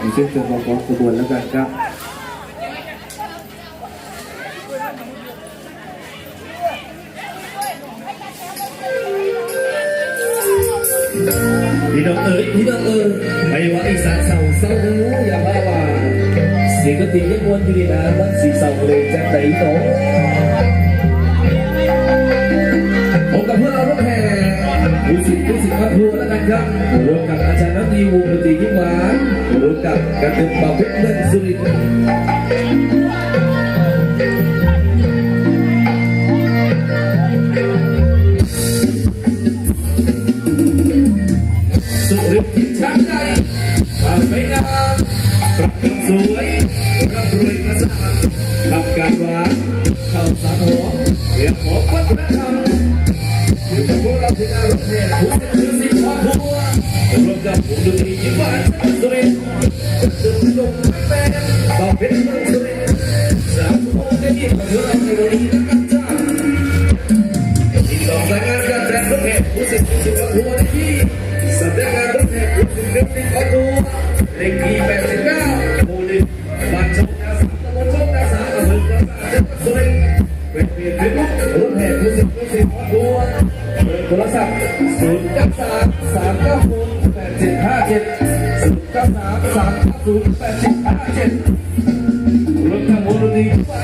อย่เช่นเชิญมาพร้อมขบวนแล้วกันครับพี่น้องเอ๋ยพี่น้องเอ๋ยไม่ว่าอีสานเศร้าเศร้าอย่าว่าว่าเสียงดนตรียังมวนอยู่ดีนะมันสีเศร้าเลยจังไหนโตผมกับเพื่อนเราลูกแห่ผู้สิทธิ์ผู้สิทธิ์พัดพัวแล้วกันครับรวมกับอาจารย์น้ำดีวงดนตรียิ้มหวาน กับกระตึมเป่าเพชรเงินสุรินทร์สุรินทร์ที่ช้างใจความสวยงามปรับปรุงสวยร่ำรวยกระสับทำการหวานข้าสารหอมเรียกขอวัฒนธรรมารถแห่ผู้เป็นชื่อสิงห์พัวรวมกับวงดนตรียิ้มหวานสุรินทร์ตึงลงแม่อเป็นสุรินทร์สามโมงได้ยินกับเราในวันนี้นะครับจ้าที่ต้องรายงานการแจ้งรถแห่ผู้สิทธิ์ผู้สิทธิ์ทัวที่สำนักงานรถแห่ผู้สิทธิ์เรื่องที่ขอตัวเลขที่89หมู่หนึ่งบ้านช่องนาสามตำบลช่องนาสามอำเภอกระสังจังหวัดสุรินทร์เป็นเพียงเฟซบุ๊กรถแห่ผู้สิทธิ์ผู้สิทธิ์ขอตัว ร์โทรศัพท์0 9 3 3 9 0 8 7 5 7 0 9 3 3 9 0 8 7 5 7รถทั้งหมดรถดีบ้านจังหวัดสุรินทร์ติดต่อได้ที่สำนักงานของเร